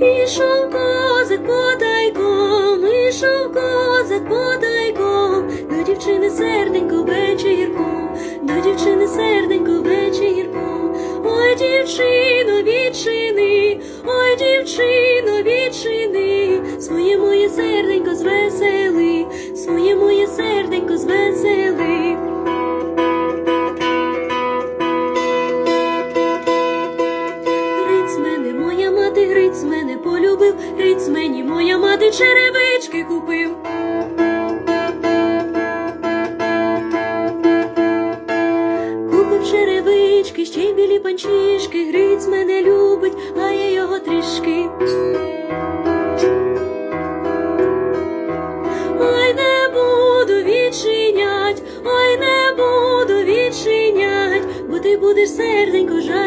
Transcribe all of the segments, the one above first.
Ішов козак потайком, ішов козак потайком, до дівчини серденько бече до дівчини серденько бече ой дівчино відчини, ой дівчино відчини, своє моє серденько звесели. Гриць мені моя мати черевички купив. Купив черевички, ще й білі панчішки, гриць мене любить, а я його трішки. Ой, не буду відчинять, ой, не буду відчинять, бо ти будеш серденько бо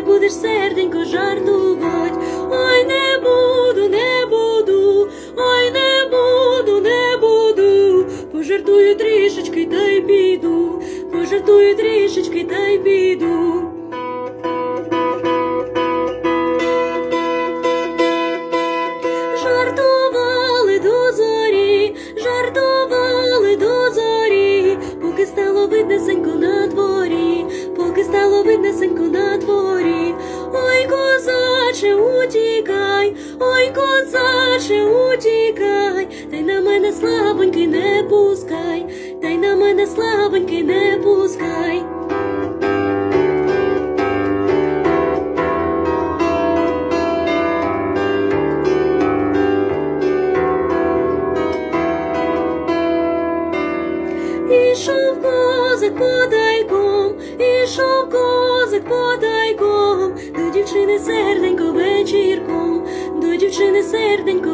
будеш серденько жартувать. Ой, не буду, не буду, ой, не буду, не буду, пожартую трішечки та й піду, пожартую трішечки та й піду. Козаче, утікай, ой, козаче, утікай, та й на мене слабонький не пускай, та й на мене слабонький не пускай. Ішов козак подайком, ішов козак подайком, до дівчини серденько вечірком, до дівчини серденько